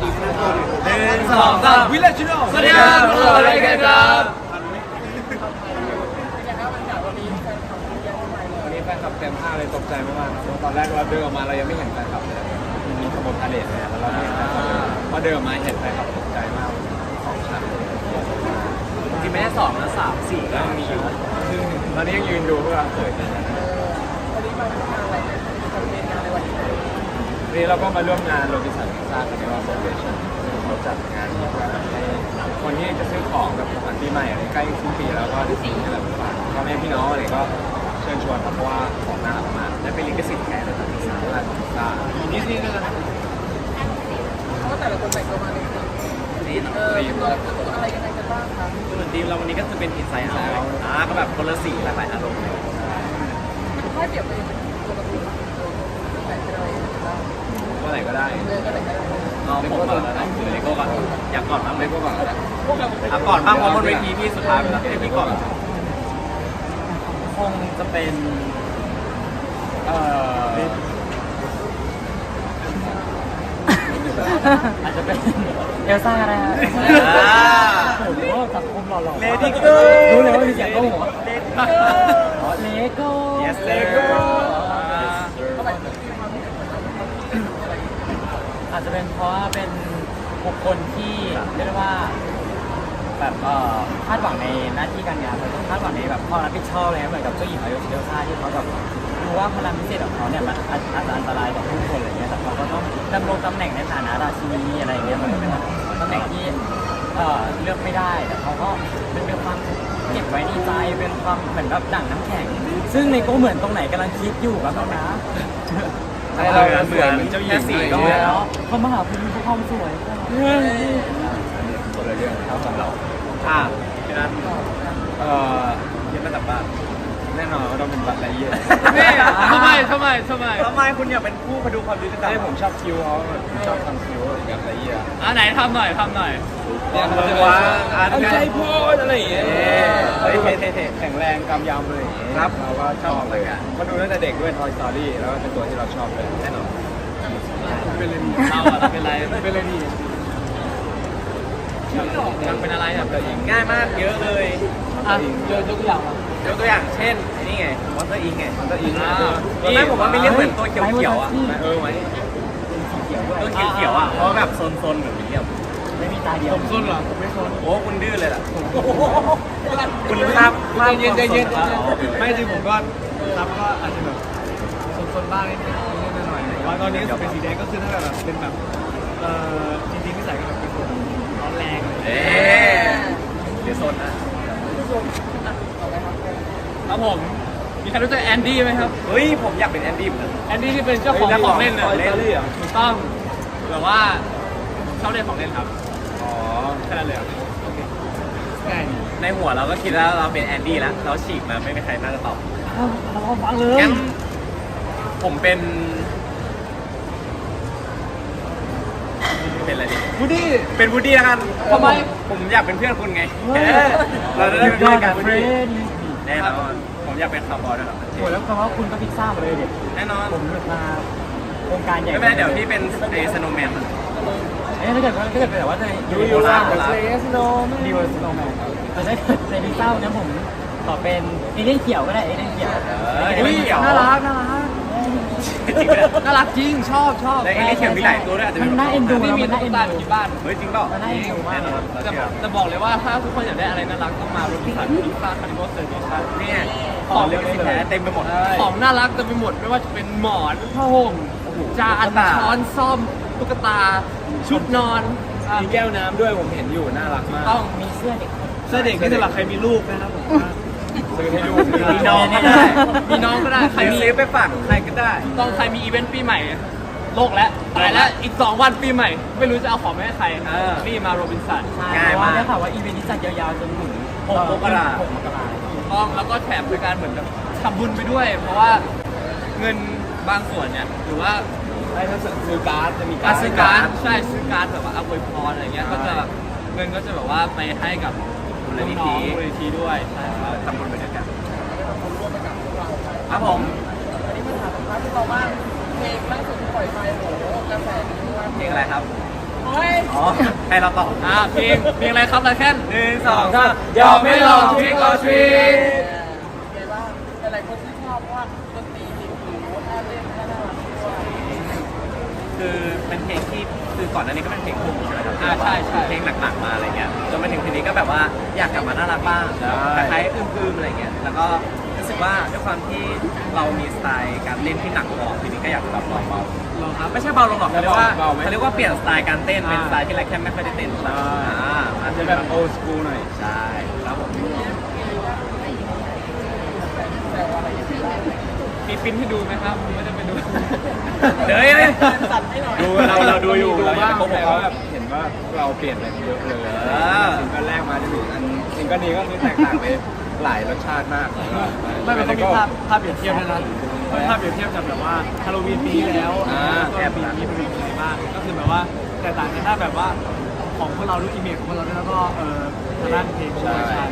หนึ่งสองสามวิลเลจโนสวัสดีครับพวกเราเลยกันครับวันนี้แฟนคลับเต็มห้าเลยตกใจมากๆตอนแรกเราเดินออกมาเรายังไม่เห็นแฟนคลับเลยมีขบวนพาเลทเนี่ยแล้วเราไม่เห็นแฟนคลับเลยพอเดินออกมาเห็นแฟนคลับตกใจมากสองชั้นจริงไม่ได้สองนะสามสี่ก็มีอยู่ตอนนี้ยังยืนดูเพื่อเขินอยู่ นะวันนี้เราก็มาร่วมงานโรบินสันซ่ากันในวันเซอร์เวชั่นเขาจัดงานนี้เพื่อให้คนที่จะซื้อของแบบของขวัญปีใหม่อะไรใกล้สิ้นปีแล้วก็ได้ซื้ออะไรแบบนี้พ่อแม่พี่น้องอะไรก็เชิญชวนเพราะว่าของน่ารักมากและเป็นลิขสิทธิ์แท้นะครับสารพิซซ่าดิสนีย์ด้วยนะนี่เออตัวอะไรยังไงกันบ้างครับส่วนทีมเราวันนี้ก็คือเป็นอินไซต์เอาอ่าก็แบบคนละสีหลากหลายอารมณ์เลยตัวไร หนก็ได้เอาผมก่อนแล้วนะคือเลโก้ก่อนอยากก่อนบ้างไหมเล็กกว่าก่อนก็ได้อะก่อนบ้างเพราะบนเวทีพี่สุดท้ายแล้วให้พี่ก่อนคงจะเป็นเอ่ออาจจะเป็นเอลซ่าก็ได้ฮะอ่าโอ้โหสังคมหล่อๆ Lady Go รู้เลยว่ามีเสียงโก้หัวอ๋อเลโก้ Yes Lego อาจจะเป็นเพราะว่าเป็นบุคคลที่เรียกได้ว่าแบบเอ่อคาดหวังในหน้าที่การงานแล้วก็คาดหวังในแบบความรับผิดชอบอะไรเงี้ยเหมือนกับเจ้าหญิงอายุเดลซ่าที่เขาแบบรู้ว่าพลังพิเศษของเขาเนี่ยมันอาจอาจจะอันตรายต่อผู้คนอะไรเงี้ยแต่เขาก็ต้องดำรงตำแหน่งในฐานะราชินีอะไรเงี้ยมันก็เป็นตำแหน่งที่เอ่อเลือกไม่ได้แต่เขาก็เป็นเป็นความเก็บไว้ในใจเป็นความเหมือนแบบดั่งน้ำแข็ง ซึ่งในก็เหมือนตรงไหนกำลังคิดอยู่ครับนะ ให้เราเหมือนเจ้าหญิงสีอะไรก็เงี้ยแล้วเขามาหาคุณมีความสวยคนละเรื่องครับของเราอ่าพี่นัทเอ่อยังไม่กลับบ้าน แน่นอนว่าต้องเป็นบัตรไรเยียนี่ทำไมทำไมทำไมทำไมคุณอยากเป็นผู้มาดูความดิจิตอลใช่ผมชอบคิวเขาแบบผมชอบทำคิวแบบไรเยียอ่าไหนทำหน่อยทำหน่อยเนี่ยเขาจะว่าอันใจโพดอะไรอย่างเงี้ยเฮ้ยเท่ๆแข็งแรงกำยำเลยอย่างเงี้ยครับเราก็ชอบเลยมาดูตั้งแต่เด็กด้วย Toy Story แล้วก็เป็นตัวที่เราชอบเลยแน่นอนเป็นเลยดีเราอะเป็นไรเป็นเลยดีอยากเป็นอะไรอยากตัวเองง่ายมากเยอะเลย อะยกยกตัวอย่างมายกตัวอย่างเช่นไอ้นี่ไงมอนสเตอร์อิงไงมันตัวเองอ่าตอนแรกผมว่าไม่เรียกเหมือนตัวเขียวๆอะเออไหมตัวเขียวๆอะเพราะแบบโซนๆเหมือนวิลเลียมไม่มีตาเดียวผมส้นเหรอผมไม่ส้นโอ้คุณดื้อเลยล่ะคุณภาพใจเย็นใจเย็นไม่จริงผมก็รับก็อาจจะแบบส้นๆบ้างนิดนิดหน่อยๆว่าตอนนี้เป็นสีแดงก็คือถ้าแบบเป็นแบบเอ่อจริงๆนิสัยก็แบบเป็นคนร้อนแรงอะไรอย่างเอ๊เงี้ยเดี๋ยวโซนนะ ครับผม มีใครรู้จักแอนดี้ไหมครับ เฮ้ย ผมอยากเป็นแอนดี้เหมือนกัน แอนดี้ที่เป็นเจ้าของของเล่นนะของเล่นถูกต้องแบบว่าชอบเล่นของเล่นครับ อ๋อแค่นั้นเลยครับง่ายดีในหัวเราก็คิดแล้วเราเป็นแอนดี้แล้ว เราฉีกมาไม่มีใครน่าจะตอบเราฟังเลยงั้นผมเป็น เป็นอะไรดีวูดดี้ เป็นวูดดี้แล้วกันทำไม ผมอยากเป็นเพื่อนคุณไงเราจะได้เป็นยอเพื่อดนกันเฟรนด์แน่นอนผมอยากเป็นคาร์บอยด้วยครับโหแล้วคำว่าคุณก็พิซซ่ามาเลยเด็กแน่นอน ผมมาโครงการใหญ่ไม่เป็นไรเดี๋ยวพี่เป็นไอ้สโนว์แมนเอ้ยถ้าเกิดว่าถ้าเกิดเป็นแบบว่าจะอยู่ในโคราชดีเวอร์สโนว์แมนแต่ถ้าเกิดในพิซซ่าเนี่ยผมขอเป็นเอเลี่ยนเขียวก็ได้เอเลี่ยนเขียวเออเอเลี่ยนเขียวน่ารักน่ารัก จริงๆน่ารักจริงชอบชอบแล้วเอเลี่ยนเขียวมีหลายตัวด้วยอาจจะมัเป็นน่าเอ็นดู นี่แล้วมีมันตุ๊น่ากเอ็นดูตาอยู่ที่บ้านเฮ้ยจริงเปล่ามันน่าเอ็นดูมาก แน่นอนเราจะเชื่อจะบอกเลยว่าถ้าทุกคนอยากได้อะไรน่ารักต้องมาโรบินสันพิซซ่าคาร์นิวัลเซอร์วิสครับเนี่ยของเล็กสิแท้เต็มไปหมดของน่ารักเต็มไปหมดไม่ว่าจะเป็นหมอนผ้าห่มจานตุ๊กตา ช้อนซ่อมตุ๊กตา ชุดนอนอะมีแก้วน้ำด้วยผมเห็นอยู่น่ารักมากต้องมีเสื้อเด็ก เสื้อเด็กนี่สำหรับใครมีลูกนะครับผม ซื้อให้ลูกมีน้องก็ได้ มีน้องก็ได้ ใคใครรมีซื้อไปฝากใครก็ได้ ต้องใครมีอีเวนต์ปีใหม่ โลกแล้วตายแล้วอีก 2 วันปีใหม่ ไม่รู้จะเอาของไปให้ใครเออรีบมาโรบินสันใช่ง่ายเพราะมาว่ากได้ข่าวว่าอีเวนต์นี้จัดยาวๆจนถึงหกมกราหกมกราถูกต้องแล้วก็แถมในการเหมือนแบบทำบุญไปด้วย เพราะว่าเงินบางส่วนเนี่ยหรือว่าไอ้ถ้าซื้อการ์ดจะมีการร์ดซื้อการดใช่ซื้อการดแบบว่าอวยพรอะไรเงี้ยก็จะแบบเงินก็จะแบบว่าไปให้กับ มูลน้นิอธิงๆมูลนิธิด้วยใช่ครับทำบุญไปด้วยกันครับผมที่เราว่าเพลงล่าสุดที่ปล่อยไปโหกระแสดีมากเพลงอะไรครับโอ้อ๋อให้เราตอบอ่าเพลงเพลงอะไรครับไรแค่นหนึ่งสองสามยอมไม่ลองทริคลอทริค คือเป็นเพลงที่คือก่อนหน้านี้ก็เป็นเพลงคู่ใช่ไหมครับอ่าใช่ใช่ เพลงหนักๆมาอะไรเงี้ยจนมาถึงเพลงนี้ก็แบบว่าอยากกลับมาน่ารักบ้างคล้ายๆอึมๆอะไรเงี้ยแล้วก็รู้สึกว่าด้วยความที่เรามีสไตล์การเล่นที่หนักกว่าทีนี้ก็อยากแบบลองเบาลองครับไม่ใช่เบาลงหรอกเขาเรียกว่าเขาเรียกว่าเปลี่ยนสไตล์การเต้นเป็นสไตล์ที่ไรแค่ไม่ค่อยได้เต้นอ่าอาจจะจะแบแบบบโอสกูหน่อย ใช่ ครับผมมีฟินให้ดูไหมครับไม่ได้ไปดู เดี๋ยวเฮ้ยดูเราเราดูอยู่ดูเราอย่าบ้างไปโกหกแต่เขา ว่าแบบเห็นว่าเราเปลี่ยนไปเยอะเลยเออซิงเกิลแรกมาจนถึงอันซิงเกิลนี้ก็คือแตกต่างไปหลายรสชาติมากไม่เป็นต้องมีภาพภาพเปรียบเทียบด้วยนะภาพเปรียบเทียบกับแบบว่าฮาโลวีนปีที่แล้วอ่าแล้วก็ปีนี้เป็นยังไงบ้างก็คือแบบว่าแตกต่างกันถ้าแบบว่าของพวกเราด้วยอิมเมจของพวกเราด้วยแล้วก็เออทางด้านเพลงด้วยใช่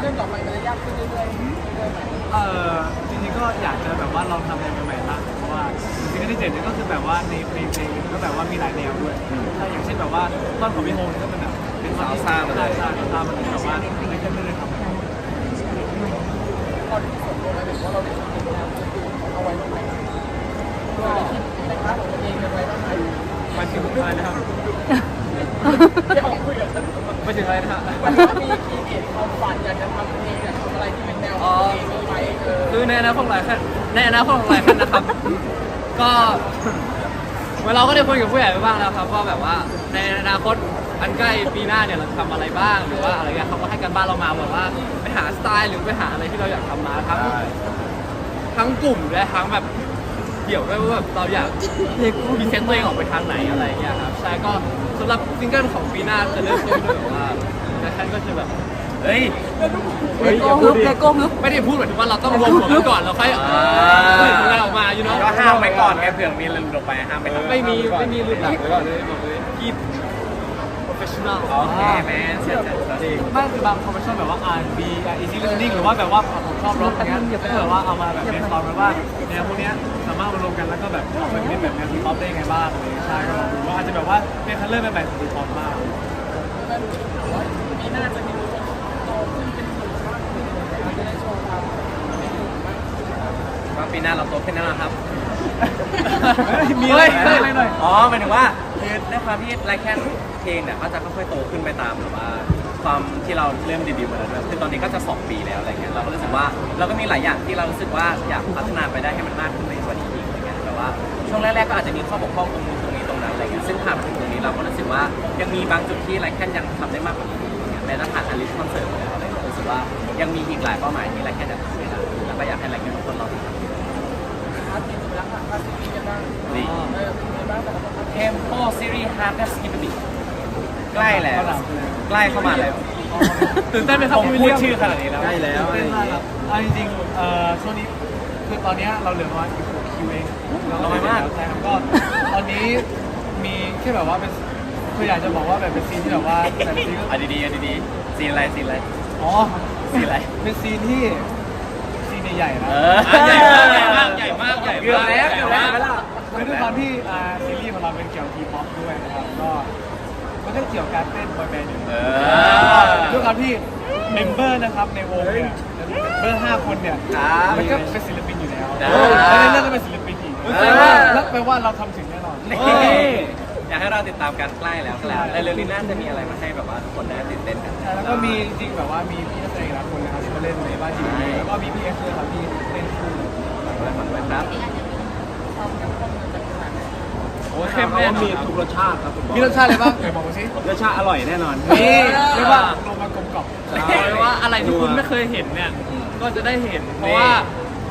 เรื่องต่อไปมันจะยากขึ้นเรื่อยๆเออจริงๆ ก็อยากจะแบบว่าลองทำอะไรใหม่ๆบ้างเพราะว่าจริงๆที่เจ๋งเนี่ยก็คือแบบว่าในเพลงเพลงก็แบบว่ามีหลายแนวด้วยถ้าอย่างเช่นแบบว่าต้นของพี่โฮมก็เป็นแบบเป็นท่อนที่ซาวซ่ามาเลยใช่ใช่ซาวซ่ามันเลยแบบว่าไม่เคยไม่ได้ทำมาถึงอะไรนะครับมาถึงอะไรนะฮะ อ๋อ คือในอนาคตของหลายท่านในอนาคตของหลายท่านนะครับ ก็เหมื่อนเราก็ได้คุยกับผู้ใหญ่ไปบ้างแล้วครับว่าแบบว่าในอนาคตอันใกล้ปีหน้าเนี่ยเราจะทำอะไรบ้างหรือว่าอะไรเงี้ยเขาก็ให้กันบ้านเรามาแบบว่าไปหาสไตล์หรือไปหาอะไรที่เราอยากทำมาทั้งทั้งกลุ่มและทั้งแบบเดี่ยวด้วยว่าแบบเราอยากมีเซนต์ตัวเองออกไปทางไหนอะไรเงี้ยครับใช่ก็สำหรับซิงเกิลของปีหน้าจะเริ่มต้นด้วยแบบว่าแต่ท่านก็จะแบบ เฮ้ยเฮ้ยอย่าพูดดิไม่ได้พูดหมายถึงว่าเราต้องรวมหัวกันก่อนแล้วค่อยอ่าผลิตผลงานออกมาอยู่เนาะก็ห้ามไว้ก่อนไงเผื่อมีอะไรหลุดออกไปห้ามไปทำไม่มีไม่มีหลุดหลักไว้ก่อนเลยบอกเลยกีบ professional โอเคแมนเสียใจจริงไม่คือบางคนมันชอบแบบว่า R&B easy listening หรือว่าแบบว่าผมชอบร็อกเนี้ยก็แบบว่าเอามาแบบเป็นตอนแบบว่าแนวพวกเนี้ยสามารถมารวมกันแล้วก็แบบมันเป็นแบบแนวทีป๊อปได้ยังไงบ้างอะไรอย่างเงี้ยใช่ก็ลองดูว่าอาจจะแบบว่าเป็นคัลเลอร์ใหม่ๆของทีป๊อปบ้างว่า ปีหน้าเราโตขึ้นแน่นอนครับมีเฮ้ยอะไรอะไรหน่อยอ๋อหมายถึงว่าคือด้วยความที่ไลแคนเพลงเนี่ยก็จะค่อยๆโตขึ้นไปตามแบบว่าความที่เราเริ่มเดบิวต์มาแล้วด้วยคือตอนนี้ก็จะ 2 ปีแล้วอะไรเงี้ยเราก็รู้สึกว่าเราก็มีหลายอย่างที่เรารู้สึกว่าอยากพัฒนาไปได้ให้มันมากขึ้นในกว่านี้อีกอะไรเงี้ยแต่ว่าช่วงแรกๆก็อาจจะมีข้อบกพร่องตรงนู้นตรงนี้ตรงนั้นอะไรเงี้ยซึ่งผ่านมาถึงตรงนี้เราก็รู้สึกว่ายังมีบางจุดที่ไลแคนยังทำได้มากกว่านี้อย่างเงี้ยแม้แต่ผ่านอลิสคอนเสิร์ตแล้ว อะไรเงี้ยรู้สึกว่ายังมีอีกหลายเป้าหมายที่ไลแคนจะทำให้ได้แล้วก็อยากให้ไลแคนทุกคนลองทำดีเทมโปซีรีส์ฮาร์ดแอสกิบบิใกล้แล้วใกล้เข้ามาแล้วตื่นเต้นไหมครับผมพี่พูวิดลเลียมชื่อขนาดนี้แล้วใกล้แล้วเต้นมากครับเอาจริงๆเอ่อช่วงนี้คือตอนเนี้ยเราเหลือประมาณอีกหกคิวเองน้อยมากใช่ครับก็ตอนนี้มีแค่แบบว่าเป็นคืออยากจะบอกว่าแบบเป็นซีนที่แบบว่าแต่ซีนก็อะดีๆอะดีๆซีนอะไรซีนอะไร อ๋อซีนอะไร เป็นซีนที่ซีนใหญ่ๆนะเออ อะใหญ่มากใหญ่มากใหญ่มากใหญ่เกือบมากแล้วเกือบแล้วคือด้วยความที่อ่าซีรีส์ของเราเป็นเกี่ยวกับทีป๊อปด้วยนะครับก็มันก็เกี่ยวกับการเต้นบอยแบนด์อยู่เอแล้วอ ด้วยความที่เมมเบอร์นะครับในวงเนี่ยเบอร์ห้าคนเนี่ยครับมันก็เป็นศิลปินอยู่แล้วได้แล้วในเรื่องก็เป็นศิลปินอีกเออแล้วแปลว่าเราทำถึงแน่นอน นี่ อยากให้เราติดตามกันใกล้แล้วแล้วในเรื่องนี้น่าจะมีอะไรมาให้แบบว่าทุกคนได้ตื่นเต้นกัน แล้วก็มีจริงแบบว่ามีพี่นักแสดงหลายคนนะครับที่มาเล่นในบ้านทีวีแล้วก็มีพี่เอสด้วยครับที่เล่นคู่ฝากด้วยฝากด้วยครับโอ้ยเข้มแน่มีทุกรสชาติครับผมมีรสชาติอะไรบ้างเดี๋ยวบอกมาสิรสชาติอร่อยแน่นอนนี่เรียกว่าลงมากลมกล่อมบอกเลยว่าอะไรที่คุณไม่เคยเห็นเนี่ยก็จะได้เห็นเพราะว่า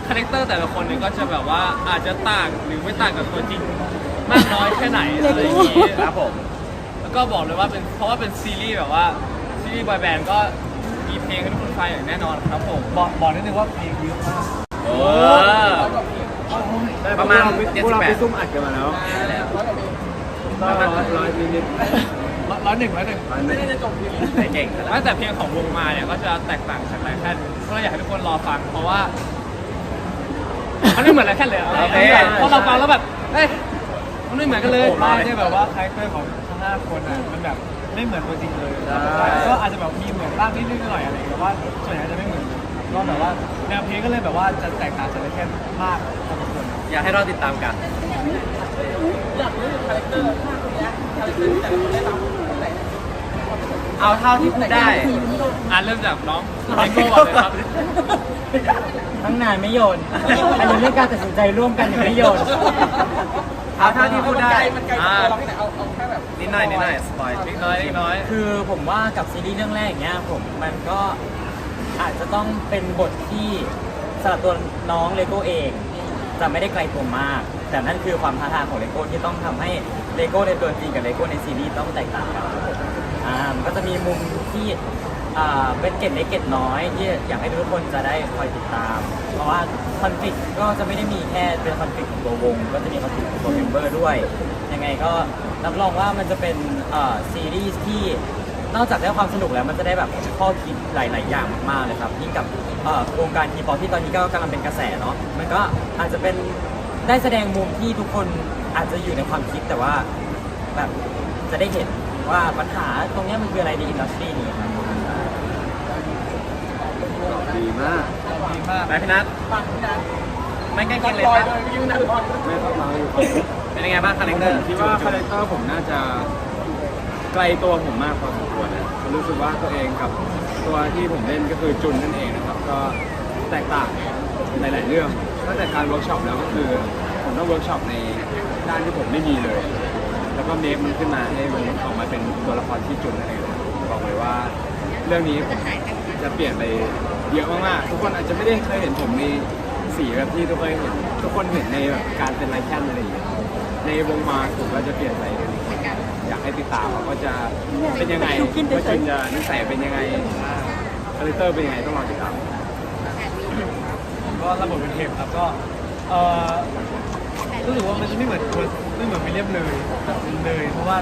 คาแรคเตอร์แต่ละคนเนี่ยก็จะแบบว่าอาจจะต่างหรือไม่ต่างกับตัวจริง มากน้อยแค่ไหนอะไรอย่างนี้ครับผม แล้วก็บอกเลยว่าเป็นเพราะว่าเป็นซีรีส์แบบว่าซีรีส์บอยแบนด์ก็มีเพลงให้ทุกคนฟังอย่างแน่นอนครับผม บอกบอกนิดนึงว่าเพลงเยอะมากโอ้ประมาณพวกเราไป78ซุ่มอัดกันมาแล้วแล้วร้อยร้อยนิดร้อยหนึ่งร้อยหนึ่งๆร้อยหนึ่งไหนเก่งแต่ละตั้งแต่เพลงของวงมาเนี่ยก็จะแตกต่างจากหลายแค่นก็เลยอยากให้ทุกคนรอฟังเพราะว่ามันไม่เหมือนหลายแค่นเลยอะเพราะเราฟังแล้วแบบเอ้ย มันไม่เหมือนกันเลยไม่ได้แบบว่าคาแรคเตอร์ของทั้งห้าห้าคนอะมันแบบไม่เหมือนตัวจริงเลยใช่ก็อาจจะแบบมีเหมือนบ้างนิดๆหน่อยๆอะไรแต่ว่าส่วนใหญ่จะไม่เหมือนก็แบบว่าแนวเพลงก็เลยแบบว่าจะแตกต่างจากแค่มากพอสมควรอยากให้เราติดตามกันเอาเท่าที่พูดได้อ่านเริ่มจากน้องไมโก้ก่อนเลยครับทั้งนานไม่โยนอันนี้เรื่องการตัดสินใจร่วมกันยังไม่โยน เอาเท่าที่พูดได้อ่านิดหน่อยนิดหน่อยสปอยเล็กน้อยเล็กน้อยคือผมว่ากับซีรีส์เรื่องแรกอย่างเงี้ยผมมันก็อาจจะต้องเป็นบทที่สำหรับตัวน้องเลโก้เอง จะไม่ได้ไกลตัวมาก แต่นั่นคือความท้าทายของเลโก้ที่ต้องทำให้เลโก้ในตัวจริงกับเลโก้ในซีรีส์ต้องแตกต่างกันครับผมอ่ามันก็จะมีมุมที่อ่า เป็นเก็ดเล็กเก็ดน้อยที่อยากให้ทุกคนจะได้คอยติดตาม เพราะว่าคอนฟ lict ก็จะไม่ได้มีแค่เป็นคอนฟ lict ของตัววง ก็จะมีคอนฟ lict ของตัวเมมเบอร์ด้วย ยังไงก็รับรองว่ามันจะเป็นซีรีส์ที่นอกจากได้ความสนุกแล้วมันจะได้แบบข้อคิดหลาย ๆ อย่างมากๆเลยครับยิ่งกับวงการทีป๊อปที่ตอนนี้ก็กำลังเป็นกระแสเนาะมันก็อาจจะเป็นได้แสดงมุมที่ทุกคนอาจจะอยู่ในความคิดแต่ว่าแบบจะได้เห็นว่าปัญหาตรงนี้มันคืออะไรในอินดัสทรีนี้ครับ ดีมากดีมากไปพี่นัทไม่ใกล้เคียงเลยครับไม่ต้องมาอยู่เป็นยังไงบ้างคาแรคเตอร์คิดว่าคาแรคเตอร์ผมน่าจะไกลตัวผมมากพอสมควรนะผมรู้สึกว่าตัวเองกับตัวที่ผมเล่นก็คือจุนนั่นเองนะครับ ก็แตกต่างในหลายๆเรื่องตั้งแต่การเวิร์กช็อปแล้วก็คือผมต้องเวิร์กช็อปในด้านที่ผมไม่มีเลย แล้วก็เมคมันขึ้นมาให้มันออกมาเป็นตัวละครที่จุนนั่นเองบอกเลยว่า เรื่องนี้จะเปลี่ยนไป เยอะมากๆทุกคนอาจจะไม่ได้เคยเห็นผมในสีแบบที่ทุกคนเห็นทุกคนเห็นในแบบการเป็นไลแคนอะไรอย่างเงี้ยในวงมาผมก็จะเปลี่ยนไปอยากให้ติดตามว่าเขาจะเป็นยังไงว่าจุนจะนิสัยเป็นยังไงคาแรคเตอร์เป็นยังไงต้องรอติดตามก็ระบบเป็นเทปครับก็เอ่อรู้สึกว่ามันจะไม่เหมือนตัวไม่เหมือนวิลเลียมเลยเลยเพราะว่า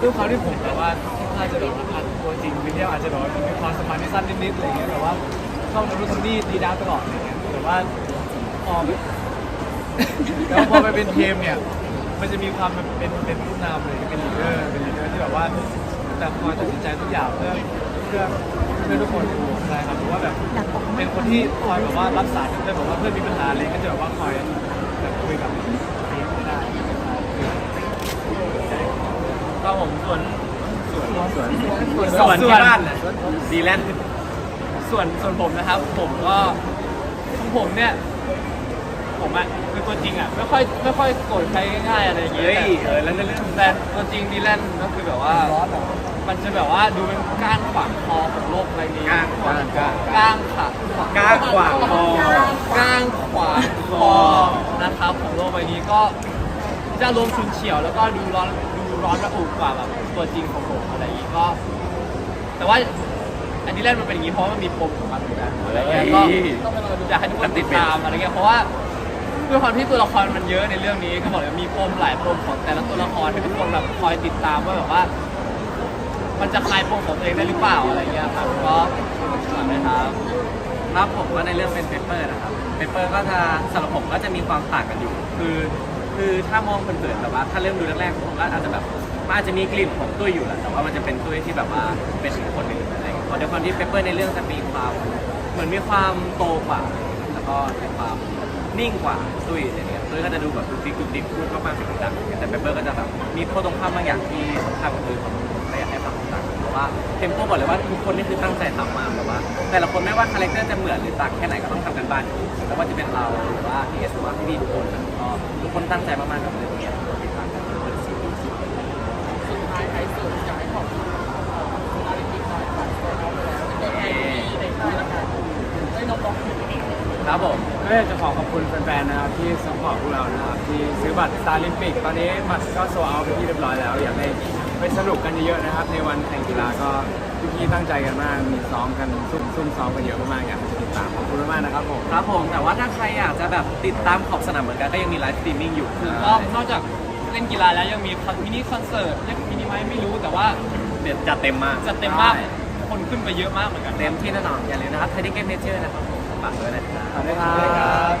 ด้วยความที่ผมแบบว่าน่าจะแบบว่าอัดตัวจริงวิลเลียมอาจจะแบบว่ามีความสมพันธ์ที่สั้นนิดๆอะไรเงี้ยแบบว่าเข้าทำนู่นทำนี่ดีด้าตลอดอะไรเงี้ยแต่ว่าพอแล้วพอไปเป็นเทมเนี่ย มันจะมีความแบบเป็นเป็นผู้นำเลยเป็นลีดเดอร์เป็นลีดเดอร์ที่แบบว่าแต่คอยตัดสินใจทุกอย่างเพื่อเพื่อเพื่อทุกคนดูใช่ครับหรือว่าแบบเป็นคนที่คอยแบบว่ารับสารเพื่อนแบบว่าเพื่อนมีปัญหาอะไรก็จะแบบว่าคอยแบบคุยกับทีมได้ ก็ ผมส่วนส่วนส่วนส่วนที่บ้านน่ะดีแลนด์ส่วนส่วนผมนะครับ ผมก็ของผมเนี่ย ผมอะคือตัวจริงอะไม่ค่อยไม่ค่อยโกรธใครง่ายๆอะไรอย่างเงี้เฮ้ยยเออแล้วเรื่องแต่ตัวจริงดีแลนก็คือแบบว่ามันจะแบบว่าดูเป็นก้างขวางคอของโลกใบนี้ก้างขวางก้างค่ะก้างขวางคอก้างขวางคอนะครับของโลกใบนี้ก็จะรวมชุนเฉียวแล้วก็ดูร้อนดู ร้อนระอุกว่าแบบตัวจริงของผมอะไรอย่างงี้ก็ แต่ว่าอันนี้แรกมันเป็นอย่างนี้เพราะมันมีปมของมันเหมือนกันอะไรเงี้ยก็อยากให้ทุกคนติดตามอะไรเงี้ยเพราะว่าด้วยความที่ตัวละครมันเยอะในเรื่องนี้ก็บอกเลยมีปมหลายปมของแต่ละตัวละครให้ทุกคนแบบคอยติดตามว่าแบบว่า มันจะคลายปมของตัวเองได้หรือเปล่าอะไรเงี้ยครับก็ฝากนะครับรับผมก็ในเรื่องเป็นเปเปอร์นะครับเปเปอร์ก็จะสำหรับผมก็จะมีความต่างกันอยู่ คือ คือถ้ามองเผินๆแบบว่าถ้าเริ่มดูแรกๆผมก็อาจจะแบบมันอาจจะมีกลิ่นของตุ้ยอยู่แหละแต่ว่ามันจะเป็นตุ้ยที่แบบว่าเป็นคนหนึ่งอะไรอย่างเงี้ยเพราะด้วยความที่เปเปอร์ในเรื่องจะมีความเหมือนมีความโตกว่า แล้วก็มีความนิ่งกว่าตุ้ยอย่างเงี้ยตุ้ยก็จะดูแบบดุกดิกดุกดิกพูดมากๆเสียงดังแต่เปเปอร์ก็จะแบบมีข้อตรงข้ามบางอย่างที่ค่อนข้างกับตุ้ยขอ เลยอยากให้ฟังต่างเพราะว่าเทมโปบอกเลยว่าทุกคนนี่คือตั้งใจทำมาแบบว่า แต่ละคนไม่ว่าคาแรคเตอร์จะเหมือนหรือต่างแค่ไหนก็ต้องทำกันบ้านอยู่ไม่ว่าจะเป็นเราหรือว่าพี่เอสหรือว่าพี่ๆทุกคนนะก็ทุกคนตั้งใจมากๆกับเรื่องนี้ติดตามกันเป็นซีรีส์ครับผมก็อยากจะขอขอบคุณแฟนๆนะครับที่สปอร์ตพวกเรานะครับที่ซื้อบัตรสตาร์ลิมปิกตอนนี้บัตรก็โซเอาไปที่เรียบร้อยแล้วอยากให้ ไปสนุกกันเยอะๆนะครับ ในวันแข่งกีฬาก็ทุกที่ตั้งใจกันมาก มีซ้อมกันซุ่มซุ่มซ้อมกันเยอะมากๆอยากให้ติดตามขอบคุณมากนะครับผมครับผมแต่ว่าถ้าใครอยากจะแบบติดตามขอบสนามเหมือนกันก็ยังมีไลฟ์สตรีมมิ่งอยู่คือก็นอกจากเล่นกีฬาแล้วยังมีคอนมินิคอนเสิร์ตเล็กมินิไม่ไม่รู้แต่ว่าเด็ดจะเต็มมากจะเต็มมากคนขึ้นไปเยอะมากเหมือนกันเต็มที่แน่นอนอย่าลืมนะครับเทดดี้เกมเมเจอร์นะครับผมฝากด้วยนะครับขอบคุณครับ